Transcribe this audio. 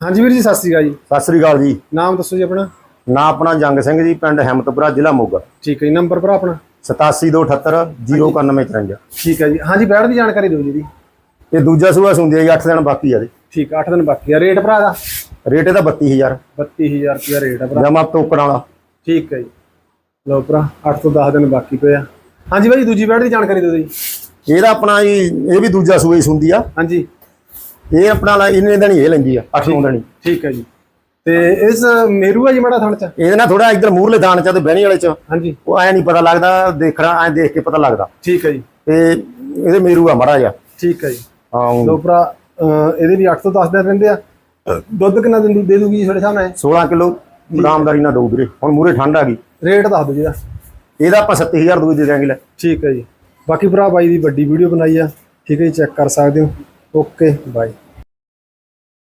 ਹਾਂਜੀ ਵੀਰ ਜੀ ਸਤਿ ਸ਼੍ਰੀ ਅਕਾਲ ਜੀ। ਸਤਿ ਸ੍ਰੀ ਅਕਾਲ ਜੀ। ਨਾਮ ਦੱਸੋ ਜੀ ਆਪਣਾ। ਨਾਂ ਆਪਣਾ ਜੰਗ ਸਿੰਘ ਜੀ ਪਿੰਡ ਹਿੰਮਤਪੁਰਾ ਜ਼ਿਲ੍ਹਾ ਮੋਗਾ। ਠੀਕ ਹੈ ਜੀ ਨੰਬਰ ਭਰਾ ਆਪਣਾ। 8728 09153 ਠੀਕ ਹੈ ਜੀ ਹਾਂਜੀ ਬੈਠ ਦੀ ਜਾਣਕਾਰੀ ਦਿਓ ਜੀ ਦੀ ਇਹ ਦੂਜਾ ਸੂਆ ਸੁੰਦੀ ਹੈ ਜੀ 8 ਦਿਨ ਬਾਕੀ ਆ ਜੀ। ਠੀਕ 8 ਦਿਨ ਬਾਕੀ ਆ। ਰੇਟ ਭਰਾ ਦਾ? ਰੇਟ ਇਹਦਾ 32000 32000 ਰੁਪਇਆ ਰੇਟ ਆ ਭਰਾ। ਜਮਾ ਟੋਕਣ ਵਾਲਾ। ਠੀਕ ਹੈ ਜੀ। ਲਓ ਭਰਾ 8 ਤੋਂ 10 ਦਿਨ ਬਾਕੀ ਪਏ ਆ। ਹਾਂਜੀ ਭਾਈ ਦੂਜੀ ਬੈਠ ਦੀ ਜਾਣਕਾਰੀ ਦਿਓ ਜੀ। ਇਹਦਾ ਆਪਣਾ ਜੀ ਇਹ ਵੀ ਦੂਜਾ ਸੂਆ ਹੀ ਸੁੰਦੀ ਆ। ਹਾਂਜੀ। ਇਹ ਆਪਣਾ ਲਾ- ਇਹਨੇ ਹੀ ਇਹ ਲੈਂਦੀ ਆ 8 9 ਦਿਨ ਠੀਕ ਹੈ ਜੀ। ਤੇ ਇਸ ਮੇਰੂ ਆ ਜੀ ਮੜਾ ਥਣ ਚ? ਇਹਦੇ ਨਾਲ ਥੋੜਾ ਇੱਧਰ ਮੂਹਰਲੇ ਦਾਣ ਚ ਤੇ ਬਹਿਣੀ ਵਾਲੇ ਚ। ਹਾਂਜੀ। ਉਹ ਐ ਨਹੀਂ ਪਤਾ ਲੱਗਦਾ ਦੇਖਣਾ ਐ ਦੇਖ ਕੇ ਪਤਾ ਲੱਗਦਾ। ਠੀਕ ਹੈ ਜੀ। ਤੇ ਇਹਦੇ ਮੇਰੂ ਆ ਮੜਾ ਜਾ ਠੀਕ ਹੈ ਜੀ। ਹਾਂ। ਅਹ ਇਹਦੇ ਵੀ 8 ਤੋਂ 10 ਦਿਨ ਰਹਿੰਦੇ ਆ। ਦੁੱਧ ਕਿੰਨਾ ਦਿਨ ਦੇ ਦੂਗੀ ਜੀ ਤੁਹਾਡੇ ਸਾਹਮਣੇ 16 ਕਿਲੋ ਬਦਾਮਦਾਰੀ ਨਾਲ ਦਊ ਵੀਰੇ। ਹੁਣ ਮੂਹਰੇ ਠੰਡ ਆ ਗਈ। ਰੇਟ ਦੱਸ ਦਿਓ ਜੀ ਇਹਦਾ ਇਹਦਾ ਆਪਾਂ 7000 ਦੂਜੀ ਦੇ ਲੈ। ਠੀਕ ਹੈ ਜੀ। ਬਾਕੀ ਭਰਾ ਬਾਈ ਦੀ ਵੱਡੀ ਵੀਡੀਓ ਬਣਾਈ ਆ। ਠੀਕ ਹੈ ਜੀ ਚੈੱਕ ਕਰ ਸਕਦੇ ਹੋ। Okay bye